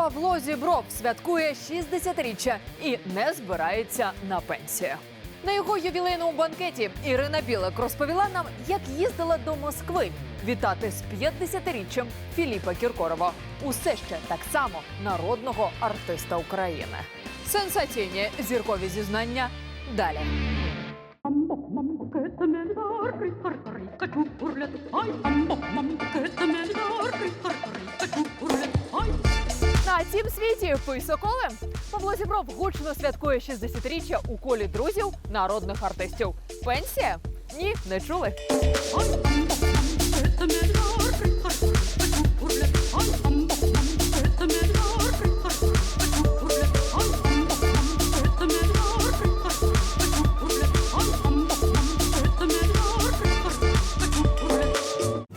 Павло Зібров святкує 60-річчя і не збирається на пенсію. На його ювілейному банкеті Ірина Білик розповіла нам, як їздила до Москви вітати з 50-річчям Філіпа Кіркорова. Усе ще так само народного артиста України. Сенсаційні зіркові зізнання далі. Mamma, На цім світі пий соколи. Павло Зібров гучно святкує 60-річчя у колі друзів народних артистів. Пенсія? Ні, не чули.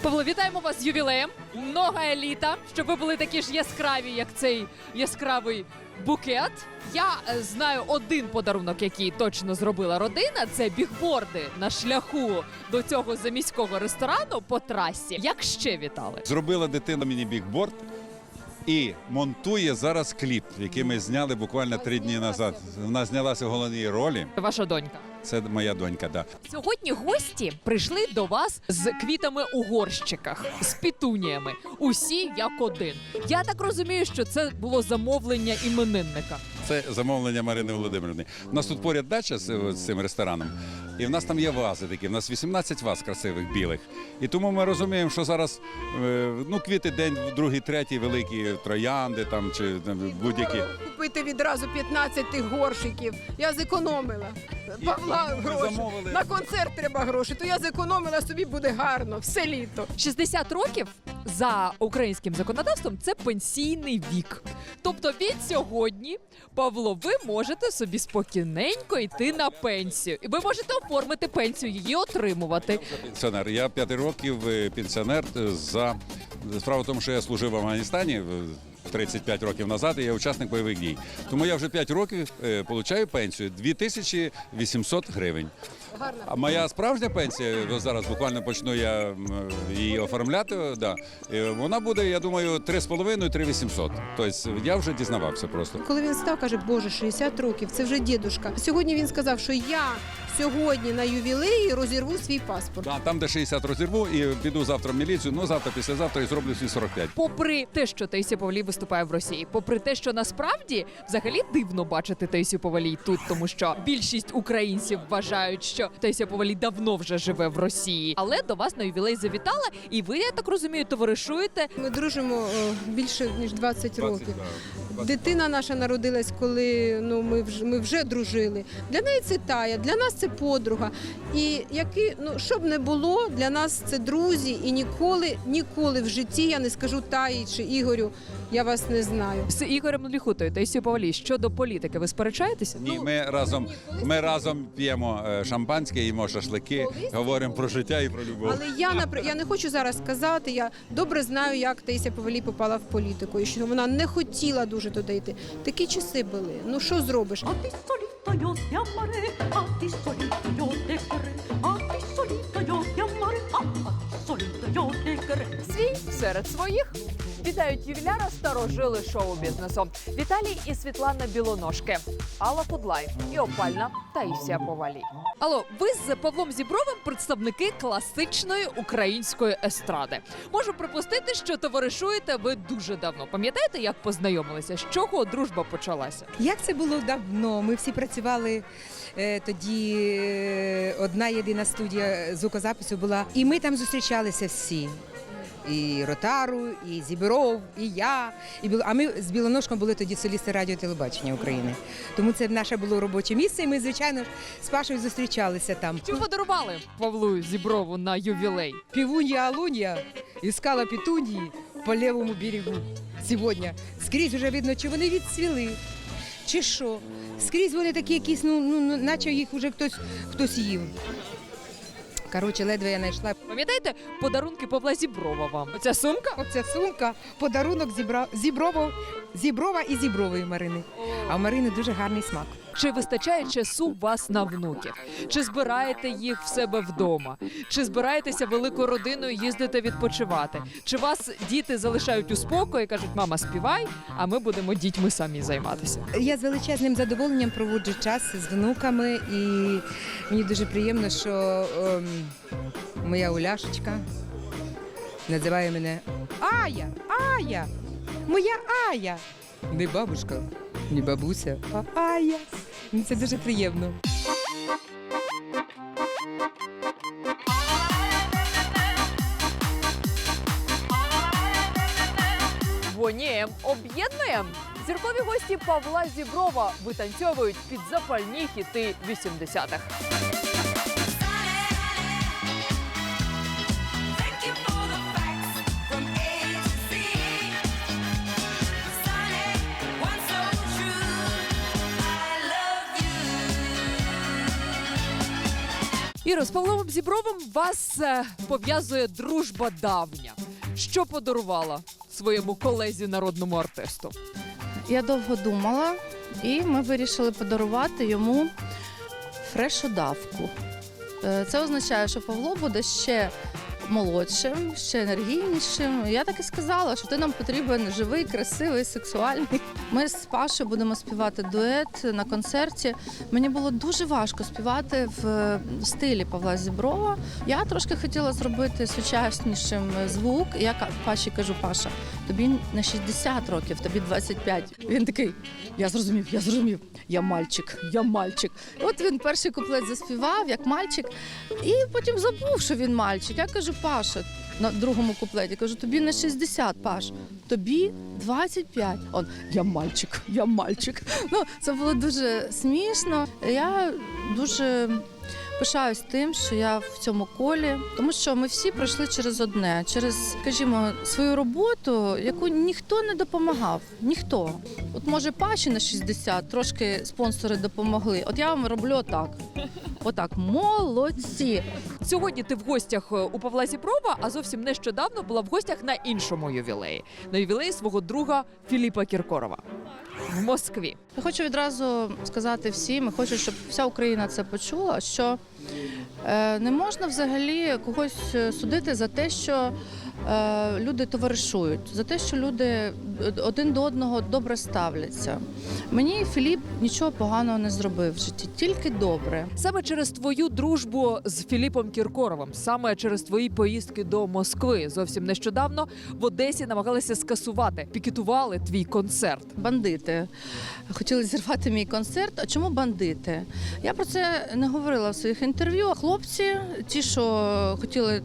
Павло, вітаємо вас з ювілеєм. Много еліта, щоб ви були такі ж яскраві, як цей яскравий букет. Я е, знаю один подарунок, який точно зробила родина. Це бігборди на шляху до цього заміського ресторану по трасі. Як ще вітали? Зробила дитина мені бікборд і монтує зараз кліп, який ми зняли буквально три дні назад. Вона знялася в головній ролі. Ваша донька. Це моя донька. Да. Сьогодні гості прийшли до вас з квітами у горщиках, з пітуніями. Усі як один. Я так розумію, що це було замовлення іменинника. Це замовлення Марини Володимирівни. У нас тут поряд дача з, з цим рестораном. І в нас там є вази такі. В нас 18 ваз красивих білих. І тому ми розуміємо, що зараз е, ну, квіти день, другий, третій, великі троянди там чи там, будь-які. купити відразу 15 тих горшиків. Я зекономила. Павла гроші. замовили. На концерт треба гроші, то я зекономила собі буде гарно, все літо. 60 років за українським законодавством це пенсійний вік. Тобто від сьогодні, Павло, ви можете собі спокійненько йти на пенсію. І ви можете оформити пенсію, її отримувати. Пенсіонер. Я п'яти років е, пенсіонер е, за справа в тому, що я служив в Афганістані. Е, 35 років назад і я учасник бойових дій. Тому я вже 5 років е, получаю пенсію 2800 гривень. А моя справжня пенсія, зараз буквально почну я її оформляти. Да, е, вона буде, я думаю, 3,5-3,800. Тобто я вже дізнавався просто. Коли він став, каже, Боже, 60 років, це вже дідушка. Сьогодні він сказав, що я сьогодні на ювілеї розірву свій паспорт. Да, там, де 60 розірву, і піду завтра в міліцію, ну завтра, післязавтра і зроблю свій 45. Попри те, що Таїсія Павлій виступає в Росії, попри те, що насправді взагалі дивно бачити Таїсію Повалій тут, тому що більшість українців вважають, що Таїсія Повалій давно вже живе в Росії, але до вас на ювілей завітала, і ви, я так розумію, товаришуєте. Ми дружимо е, більше ніж 20 років. Дитина наша народилась, коли ну ми вже ми вже дружили. Для неї це тая, для нас це подруга. І які, ну що б не було, для нас це друзі, і ніколи, ніколи в житті я не скажу Таї чи Ігорю, я вас не знаю. З Ігорем Ліхутою Таїсією Повалій щодо політики, ви сперечаєтеся? Ні, ми разом ми разом п'ємо е, шампанське, їмо шашлики, говоримо про життя і про любов. Але я напр- я не хочу зараз сказати. Я добре знаю, як Таїся Повалій попала в політику, і що вона не хотіла дуже туди йти. Такі часи були. Ну що зробиш? A ti solito yo te серед своїх. Вітають ювіляра старожили шоу-бізнесу. Віталій і Світлана Білоножки, Алла Кудлай і опальна Таїсія Повалій. Алло, ви з Павлом Зібровим представники класичної української естради. Можу припустити, що товаришуєте ви дуже давно. Пам'ятаєте, як познайомилися? З чого дружба почалася? Як це було давно? Ми всі працювали е, тоді. е, Одна єдина студія звукозапису була, і ми там зустрічалися всі. І Ротару, і Зібров, і я. І Біл- а ми з Білоножком були тоді солісти радіо телебачення України. Тому це наше було робоче місце, і ми, звичайно ж, з Пашою зустрічалися там. Що подарували Павлу Зіброву на ювілей? Півунья Алунья искала петуньи по левому берегу. Сьогодні скрізь вже видно, чи вони відцвіли, чи що. Скрізь вони такі якісь, ну, ну, ну наче їх вже хтось, хтось їв. Коротше, ледве я знайшла. Пам'ятаєте подарунки Павла Зіброва вам? Оця сумка? Оця сумка, подарунок зібра... зіброво, зіброва і зібрової Марини. А у Марини дуже гарний смак. Чи вистачає часу вас на внуків? Чи збираєте їх в себе вдома? Чи збираєтеся великою родиною їздити відпочивати? Чи вас діти залишають у спокої кажуть, мама, співай, а ми будемо дітьми самі займатися? Я з величезним задоволенням проводжу час з внуками, і мені дуже приємно, що ем, моя Уляшечка називає мене Ая, Ая, моя Ая. Не бабушка, не бабуся, а Ая. Ну, Це дуже приємно. Вонієм об'єднуєм. Зіркові гості Павла Зіброва витанцьовують під запальні хіти 80-х. Іро, з Павлом Зібровим вас е, пов'язує дружба давня. Що подарувала своєму колезі народному артисту? Я довго думала, і ми вирішили подарувати йому фрешодавку. Е, Це означає, що Павло буде ще молодшим, ще енергійнішим. Я так і сказала, що ти нам потрібен живий, красивий, сексуальний. Ми з Пашою будемо співати дует на концерті. Мені було дуже важко співати в стилі Павла Зіброва. Я трошки хотіла зробити сучаснішим звук. Я Паші кажу, Паша, тобі не 60 років, тобі 25. Він такий: я зрозумів, я зрозумів. Я мальчик, я мальчик. От він перший куплет заспівав як мальчик, і потім забув, що він мальчик. Я кажу, Паша, на другому куплеті кажу, тобі не 60, Паш, тобі 25. Он я мальчик, я мальчик. Ну це було дуже смішно. Я дуже пишаюсь тим, що я в цьому колі, тому що ми всі пройшли через одне, через, скажімо, свою роботу, яку ніхто не допомагав. Ніхто. От може Паші на 60 трошки спонсори допомогли. От я вам роблю отак. Отак, молодці. Сьогодні ти в гостях е, у Павла Зіброва, а зовсім нещодавно була в гостях на іншому ювілеї на ювілеї свого друга Філіпа Кіркорова в Москві. Я хочу відразу сказати всім, і хочу, щоб вся Україна це почула, що не можна взагалі когось е, судити за те, що е, люди товаришують, за те, що люди один до одного добре ставляться. Мені Філіп нічого поганого не зробив в житті, тільки добре. Саме через твою дружбу з Філіпом Кіркоровим, саме через твої поїздки до Москви, зовсім нещодавно в Одесі намагалися скасувати, пікетували твій концерт. Бандити хотіли зірвати мій концерт. А чому бандити? Я про це не говорила в своїх інтерв'ю. Хлопці, ті, що хотіли.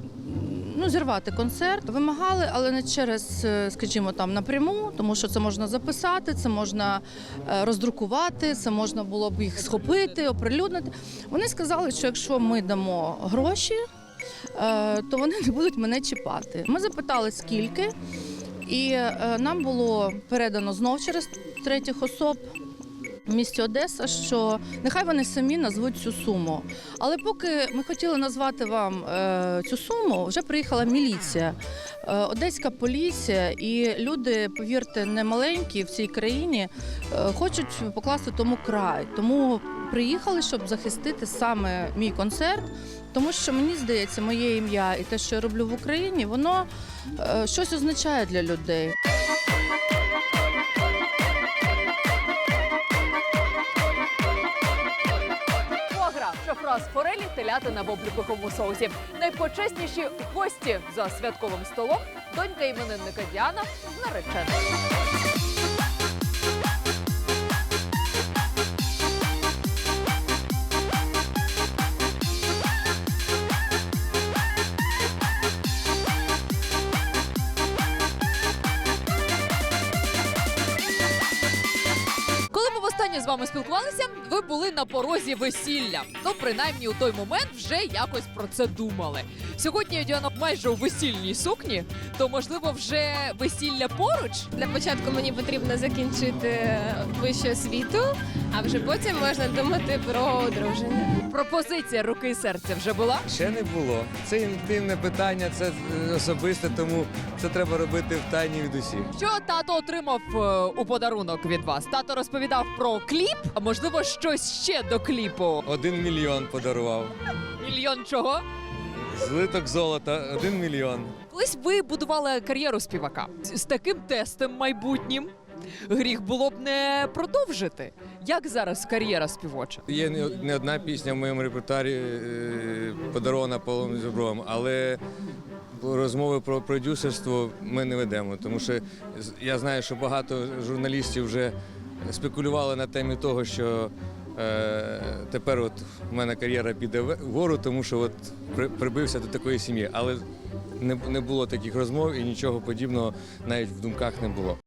Ну, зірвати концерт, вимагали, але не через, е, скажімо, там напряму, тому що це можна записати, це можна е, роздрукувати, це можна було б їх схопити, оприлюднити. Вони сказали, що якщо ми дамо гроші, е, то вони не будуть мене чіпати. Ми запитали, скільки, і нам було передано знов через третіх особ. Місті Одеса, що нехай вони самі назвуть цю суму. Але поки ми хотіли назвати вам е, цю суму, вже приїхала міліція, е, одеська поліція, і люди, повірте, не маленькі в цій країні, е, хочуть покласти тому край. Тому приїхали, щоб захистити саме мій концерт. Тому що мені здається, моє ім'я і те, що я роблю в Україні, воно щось означає для людей. Шафраз форелі, телятина в обліковому соусі. Найпочесніші гості за святковим столом. Донька іменинника Діана. Коли вами спілкувалися, ви були на порозі весілля. Ну, принаймні у той момент вже якось про це думали. Сьогодні Діана майже у весільній сукні, то можливо вже весілля поруч. Для початку мені потрібно закінчити вищу освіту, а вже потім можна думати про одруження. Пропозиція руки і серця вже була. Ще не було. Це інтимне питання, це е, особисте, тому це треба робити в тайні від усіх. Що тато отримав е, у подарунок від вас? Тато розповідав про кліп, а можливо, щось ще до кліпу. Один мільйон подарував. Мільйон чого? Злиток золота, один мільйон. Колись ви будували кар'єру співака з таким тестом майбутнім. Гріх було б не продовжити. Як зараз кар'єра співоча? Є не, не одна пісня в моєму репертуарі е, подарована Павлом Зубровим, але розмови про продюсерство ми не ведемо, тому що я знаю, що багато журналістів вже спекулювали на темі того, що тепер от в мене кар'єра піде вгору, тому що от при, прибився до такої сім'ї. Але не було таких розмов і нічого подібного навіть в думках не було.